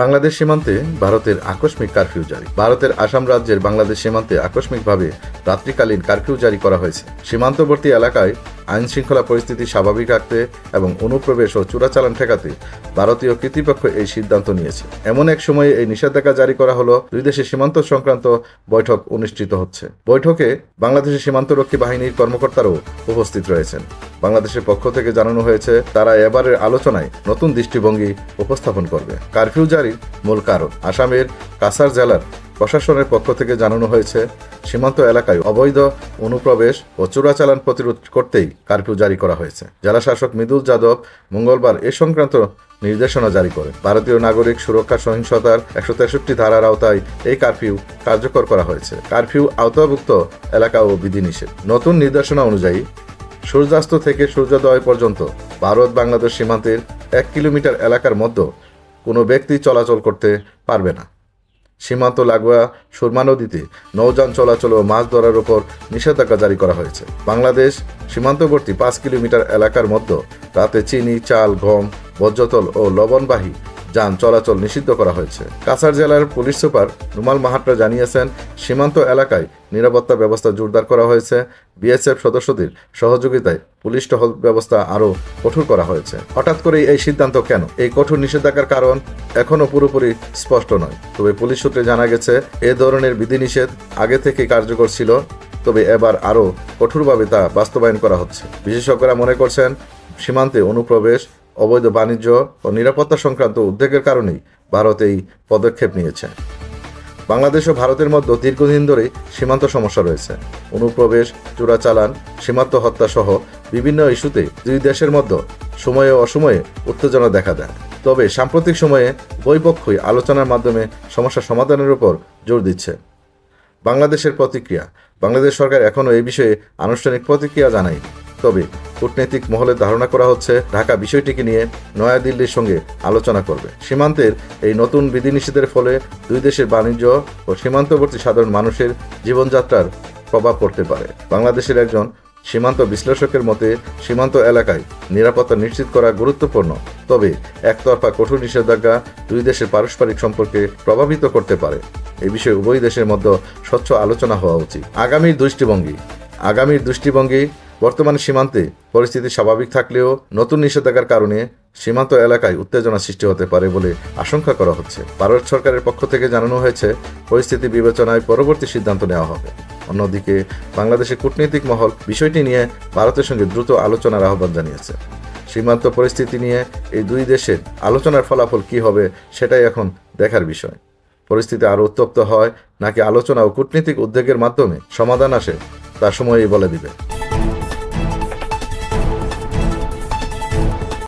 বাংলাদেশ সীমান্তে ভারতের আকস্মিক কারফিউ জারি। ভারতের আসাম রাজ্যের বাংলাদেশ সীমান্তে আকস্মিকভাবে রাত্রিকালীন কারফিউ জারি করা হয়েছে। সীমান্তবর্তী এলাকায় আইন শৃঙ্খলা পরিস্থিতি স্বাভাবিক রাখতে এবং অনুপ্রবেশ ও চোরাচালান ঠেকাতে ভারতীয় কর্তৃপক্ষ এই সিদ্ধান্ত নিয়েছে। এমন এক সময়ে এই নিষেধাজ্ঞা জারি করা হলো দুই দেশের সীমান্ত সংক্রান্ত বৈঠক অনুষ্ঠিত হচ্ছে। বৈঠকে বাংলাদেশের সীমান্তরক্ষী বাহিনীর কর্মকর্তারাও উপস্থিত রয়েছেন। বাংলাদেশের পক্ষ থেকে জানানো হয়েছে, তারা এবারের আলোচনায় নতুন দৃষ্টিভঙ্গি উপস্থাপন করবে। কারফিউ জারির মূল কারণ আসামের কাসার জেলার প্রশাসনের পক্ষ থেকে জানানো হয়েছে, সীমান্ত এলাকায় অবৈধ অনুপ্রবেশ ও চোরাচালান প্রতিরোধ করতেই কারফিউ জারি করা হয়েছে। জেলা শাসক মৃদুল যাদব মঙ্গলবার এ সংক্রান্ত নির্দেশনা জারি করে ভারতীয় নাগরিক সুরক্ষা সহিংসতার একশো তেষট্টি ধারার আওতায় এই কারফিউ কার্যকর করা হয়েছে। কারফিউ আওতাভুক্ত এলাকা ও বিধিনিষেধ। নতুন নির্দেশনা অনুযায়ী, সূর্যাস্ত থেকে সূর্যোদয় পর্যন্ত ভারত বাংলাদেশ সীমান্তের এক কিলোমিটার এলাকার মধ্যে কোনো ব্যক্তি চলাচল করতে পারবে না। সীমান্ত লাগোয়া সুরমা নদীতে নৌযান চলাচল ও মাছ ধরার উপর নিষেধাজ্ঞা জারি করা হয়েছে। বাংলাদেশ সীমান্তবর্তী পাঁচ কিলোমিটার এলাকার মধ্যে রাতে চিনি, চাল, গম বজ্রতল ও লবণবাহী যান চলাচল নিষিদ্ধ করা হয়েছে। কাছাড় জেলার পুলিশ সুপার রুমাল মাহাত্রা জানিয়েছেন, সীমান্ত এলাকায় নিরাপত্তা ব্যবস্থা জোরদার করা হয়েছে। বিএসএফ সদস্যদের সহযোগিতায় পুলিশ টহল ব্যবস্থা আরও কঠোর করা হয়েছে। হঠাৎ করে এই সিদ্ধান্ত কেন? এই কঠোর নিষেধাজ্ঞার কারণ এখনও পুরোপুরি স্পষ্ট নয়। তবে পুলিশ সূত্রে জানা গেছে, এ ধরনের বিধিনিষেধ আগে থেকে কার্যকর ছিল, তবে এবার আরও কঠোরভাবে তা বাস্তবায়ন করা হচ্ছে। বিশেষজ্ঞরা মনে করছেন, সীমান্তে অনুপ্রবেশ অবৈধ বাণিজ্য ও নিরাপত্তা সংক্রান্ত উদ্বেগের কারণেই ভারত এই পদক্ষেপ নিয়েছে। বাংলাদেশ ও ভারতের মধ্যে দীর্ঘদিন ধরে সীমান্ত সমস্যা রয়েছে। অনুপ্রবেশ, চোরাচালান, সীমান্ত হত্যা সহ বিভিন্ন ইস্যুতে দুই দেশের মধ্যে সময়ে অসময়ে উত্তেজনা দেখা দেয়। তবে সাম্প্রতিক সময়ে উভয় পক্ষই আলোচনার মাধ্যমে সমস্যা সমাধানের উপর জোর দিচ্ছে। বাংলাদেশের প্রতিক্রিয়া। বাংলাদেশ সরকার এখনও এই বিষয়ে আনুষ্ঠানিক প্রতিক্রিয়া জানায়নি। তবে কূটনৈতিক মহলে ধারণা করা হচ্ছে ঢাকা বিষয়টিকে নিয়ে নয়াদিল্লির সঙ্গে আলোচনা করবে। সীমান্তের এই নতুন বিধিনিষেধের ফলে দুই দেশের বাণিজ্য ও সীমান্তবর্তী সাধারণ মানুষের জীবনযাত্রার প্রভাব পড়তে পারে। বাংলাদেশের একজন সীমান্ত বিশ্লেষকের মতে, সীমান্ত এলাকায় নিরাপত্তা নিশ্চিত করা গুরুত্বপূর্ণ। তবে একতরফা কঠোর নিষেধাজ্ঞা দুই দেশের পারস্পরিক সম্পর্কে প্রভাবিত করতে পারে। এ বিষয়ে উভয় দেশের মধ্যে স্বচ্ছ আলোচনা হওয়া উচিত। আগামীর দৃষ্টিভঙ্গি। আগামীর দৃষ্টিভঙ্গি বর্তমানে সীমান্তে পরিস্থিতি স্বাভাবিক থাকলেও নতুন নিষেধাজ্ঞার কারণে সীমান্ত এলাকায় উত্তেজনা সৃষ্টি হতে পারে বলে আশঙ্কা করা হচ্ছে। ভারত সরকারের পক্ষ থেকে জানানো হয়েছে, পরিস্থিতি বিবেচনায় পরবর্তী সিদ্ধান্ত নেওয়া হবে। অন্যদিকে, বাংলাদেশের কূটনৈতিক মহল বিষয়টি নিয়ে ভারতের সঙ্গে দ্রুত আলোচনার আহ্বান জানিয়েছে। সীমান্ত পরিস্থিতি নিয়ে এই দুই দেশের আলোচনার ফলাফল কি হবে সেটাই এখন দেখার বিষয়। পরিস্থিতি আরও উত্তপ্ত হয়, নাকি আলোচনা ও কূটনীতিক উদ্যোগের মাধ্যমে সমাধান আসে, তা সময়ই বলে দিবে।